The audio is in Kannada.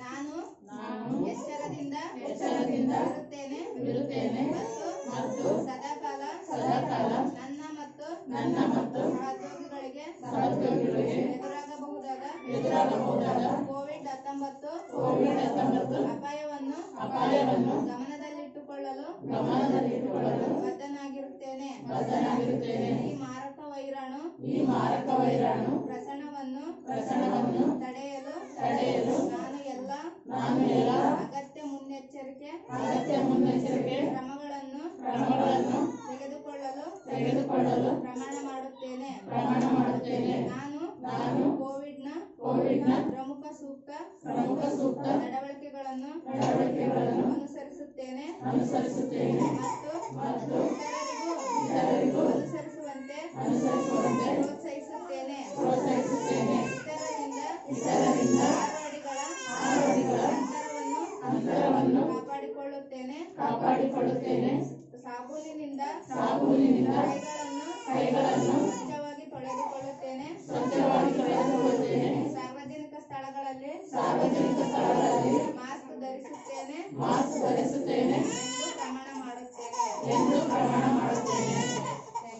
ನಾನು ಎಚ್ಚರದಿಂದ ಎಚ್ಚರದಿಂದ ಇರುತ್ತೇನೆ. ಇರುತ್ತೇನೆ. ಮತ್ತು ಸದಾಕಾಲ ಸದಾಕಾಲ ನನ್ನ ಮತ್ತು ನನ್ನ ಮತ್ತು ಸಹೋದ್ಯೋಗಿಗಳಿಗೆ ಸಹೋದ್ಯೋಗಿಗಳಿಗೆ ಎದುರಾಗಬಹುದಾದ ಎದುರಾಗಬಹುದಾದ ಕೋವಿಡ್ ಹತ್ತೊಂಬತ್ತು ಕೋವಿಡ್ ಹತ್ತೊಂಬತ್ತು ಅಪಾಯವನ್ನು ಅಪಾಯವನ್ನು ಗಮನದಲ್ಲಿಟ್ಟುಕೊಳ್ಳಲು ಗಮನದಲ್ಲಿಟ್ಟುಕೊಳ್ಳಲು ಬದ್ಧನಾಗಿರುತ್ತೇನೆ. ಬದ್ಧನಾಗಿರುತ್ತೇನೆ. ಈ ಮಾರಕ ವೈರಾಣು ಈ ಮಾರಕ ವೈರಾಣು ಅಗತ್ಯ ಮುನ್ನೆಚ್ಚರಿಕೆ ಅಗತ್ಯ ಮುನ್ನೆಚ್ಚರಿಕೆ ಕ್ರಮಗಳನ್ನು ಕ್ರಮಗಳನ್ನು ತೆಗೆದುಕೊಳ್ಳಲು ತೆಗೆದುಕೊಳ್ಳಲು ಪ್ರಮಾಣ ಮಾಡುತ್ತೇನೆ. ಪ್ರಮಾಣ ಮಾಡುತ್ತೇನೆ ನಾನು ನಾನು ಕೋವಿಡ್ನ ಕೋವಿಡ್ನ ಪ್ರಮುಖ ಸೂಕ್ತ ಪ್ರಮುಖ ಸೂಕ್ತ ನಡವಳಿಕೆಗಳನ್ನು ನಡವಳಿಕೆಗಳನ್ನು ಅನುಸರಿಸುತ್ತೇನೆ. ಅನುಸರಿಸುತ್ತೇನೆ ಮತ್ತು ಮತ್ತು ಇತರರಿಗೂ ಇತರರಿಗೂ ಅನುಸರಿಸುವಂತೆ ಅನುಸರಿಸುವಂತೆ ಕಾಪಾಡಿಕೊಳ್ಳುತ್ತೇನೆ. ಕಾಪಾಡಿಕೊಳ್ಳುತ್ತೇನೆ. ಸಾಬೂನಿನಿಂದ ಸಾಬೂನಿನಿಂದ ಕೈಗಳನ್ನು ಕೈಗಳನ್ನು ಸ್ವಚ್ಛವಾಗಿ ತೊಳೆದುಕೊಳ್ಳುತ್ತೇನೆ. ಸ್ವಚ್ಛವಾಗಿ ತೊಳೆದುಕೊಳ್ಳುತ್ತೇನೆ. ಸಾರ್ವಜನಿಕ ಸ್ಥಳಗಳಲ್ಲಿ ಸಾರ್ವಜನಿಕ ಸ್ಥಳಗಳಲ್ಲಿ ಮಾಸ್ಕ್ ಧರಿಸುತ್ತೇನೆ. ಮಾಸ್ಕ್ ಧರಿಸುತ್ತೇನೆ. ಎಂದು ಪ್ರಮಾಣ ಮಾಡುತ್ತೇನೆ. ಎಂದು ಪ್ರಮಾಣ ಮಾಡುತ್ತೇನೆ.